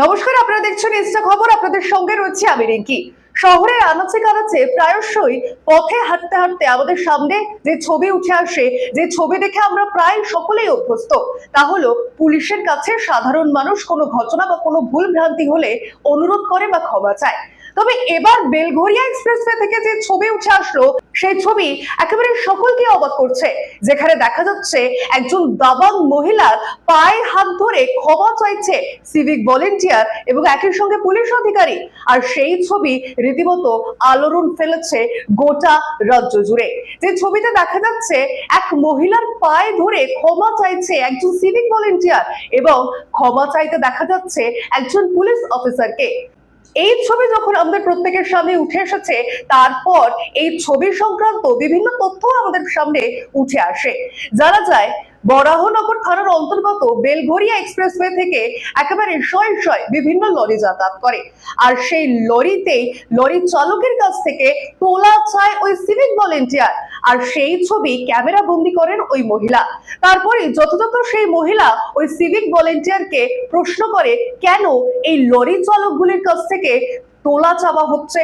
নমস্কার, আপনারা দেখছেন ইনস্টা খবর। আপনাদের সঙ্গে রয়েছে আমি রিঙ্কি। শহরের আনাচে কানাচে প্রায়শই পথে হাঁটতে হাঁটতে আমাদের সামনে যে ছবি উঠে আসে, যে ছবি দেখে আমরা প্রায় সকলেই অভ্যস্ত, তা হলো পুলিশের কাছে সাধারণ মানুষ কোনো ঘটনা বা কোনো ভুল ভ্রান্তি হলে অনুরোধ করে বা ক্ষমা চায়। তবে এবার বেলঘরিয়া এক্সপ্রেসওয়ে থেকে যে ছবি উঠে আসলো, সেই ছবি একেবারে সকলকে অবাক করছে। যেখানে দেখা যাচ্ছে একজন দাবাং মহিলার পায়ে হাত ধরে ক্ষমা চাইছে সিভিক ভলেন্টিয়ার এবং একই সঙ্গে পুলিশ অধিকারী। আর সেই ছবি রীতিমতো আলোড়ন ফেলেছে গোটা রাজ্য জুড়ে। যে ছবিতে দেখা যাচ্ছে এক মহিলার পায়ে ধরে ক্ষমা চাইছে একজন সিভিক ভলেন্টিয়ার এবং ক্ষমা চাইতে দেখা যাচ্ছে একজন পুলিশ অফিসারকে এই ছবি যখন আমাদের প্রত্যেকের সামনে উঠে এসেছে, তারপর এই ছবি সংক্রান্ত বিভিন্ন তথ্য আমাদের সামনে উঠে আসে। জানা যায়, বরাহনগর থানার অন্তর্গত বেলঘরিয়া এক্সপ্রেসওয়ে থেকে একেবারে শয় শয় বিভিন্ন লরি যাতায়াত করে। আর সেই লরিতেই লরি চালকের কাছ থেকে তোলা চায় ওই সিভিক ভলেন্টিয়ার আর সেই ছবি ক্যামেরা বন্দি করেন ওই মহিলা। তারপরে যথাযথ সেই মহিলা ওই সিভিক ভলেন্টিয়ারকে প্রশ্ন করে, কেন এই লরি চালকগুলির কাছ থেকে তোলা চাওয়া হচ্ছে?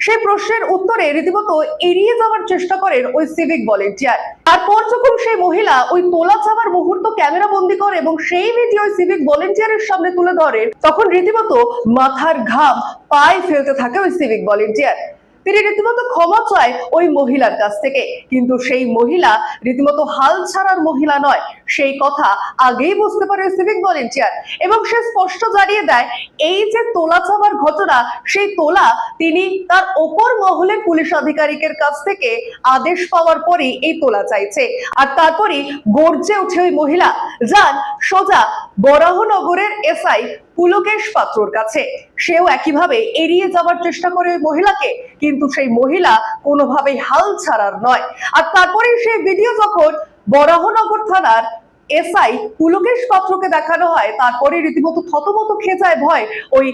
সেই প্রশ্নের উত্তরে রীতিমতো এড়িয়ে যাওয়ার চেষ্টা করেন ওই সিভিক ভলেন্টিয়ার তারপর যখন সেই মহিলা ওই তোলা চাওয়ার মুহূর্ত ক্যামেরা বন্দি করে এবং সেই ভিডিও সিভিক ভলেন্টিয়ারের সামনে তুলে ধরে, তখন রীতিমতো মাথার ঘাম পায়ে ফেলতে থাকে ওই সিভিক ভলেন্টিয়ার তিনি রীতিমতো ক্ষমা চায় ওই মহিলার কাছ থেকে। কিন্তু সেই মহিলা রীতিমতো হাল ছাড়ার মহিলা নয়। সেই কথা আগেই বুঝতে পারে সিভিক ভলেন্টিয়ার এবং সে স্পষ্ট জানিয়ে দেয়, এই যে তোলা চাওয়ার ঘটনা, সেই তোলা তিনি তার ওপর মহলে পুলিশ আধিকারিকের কাছ থেকে আদেশ পাওয়ার পরেই এই তোলা চাইছে। আর তারপরে গর্জে উঠে ওই মহিলা। যান, সোজা বরাহনগরের এসআই পুলকেশ পাত্রর কাছে। সেও একইভাবে এড়িয়ে যাওয়ার চেষ্টা করে মহিলাকে, কিন্তু সেই মহিলা কোনোভাবেই হাল ছাড়ার নয়। আর তারপরে সেই ভিডিও যখন বরাহনগর থানার এসআই পুলকেশ পাত্রকে দেখানো হয়, তারপরে রীতিমতো থতমত খেয়ে যায় ভয় ওই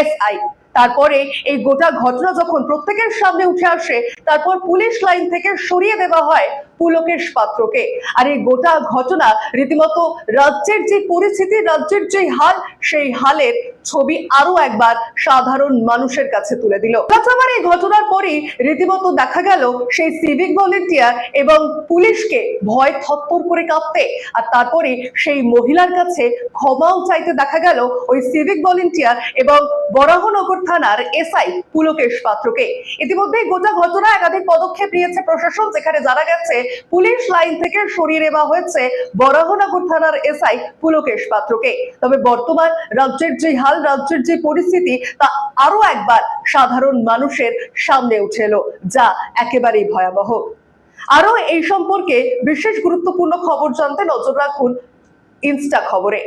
এসআই। তারপরে এই গোটা ঘটনা যখন প্রত্যেকের সামনে উঠে আসে, তারপর পুলিশ লাইন থেকে সরিয়ে দেওয়া হয় পুলকেশ পাত্রকে। আর এই গোটা ঘটনা রীতিমতো রাজ্যের যে পরিস্থিতি, রাজ্যের যে হাল, সেই হালের ছবি আরও একবার সাধারণ মানুষের কাছে তুলে দিল। আবার এই ঘটনার পরই রীতিমতো দেখা গেল সেই সিভিক ভলেন্টিয়ার এবং পুলিশকে ভয় থত্তর করে কাঁপতে। আর তারপরে সেই মহিলার কাছে ক্ষমাও চাইতে দেখা গেল ওই সিভিক ভলেন্টিয়ার এবং বরাহনগর থানার এসআই পুলকেশ পাত্রকে। ইতিমধ্যে গোটা ঘটনা একাধিক পদক্ষেপ নিয়েছে প্রশাসন, যেখানে জানা গেছে পুলিশ লাইন থেকে সরিয়ে নেওয়া হয়েছে বরাহনগর থানার এসআই পুলকেশ পাত্রকে। তবে বর্তমান রাজ্যের যে হাল, রাজ্যের যে পরিস্থিতি, তা আরও একবার সাধারণ মানুষের সামনে উঠে এলো, যা একেবারেই ভয়াবহ। আরও এই সম্পর্কে বিশেষ গুরুত্বপূর্ণ খবর জানতে নজর রাখুন ইনস্টা খবরে।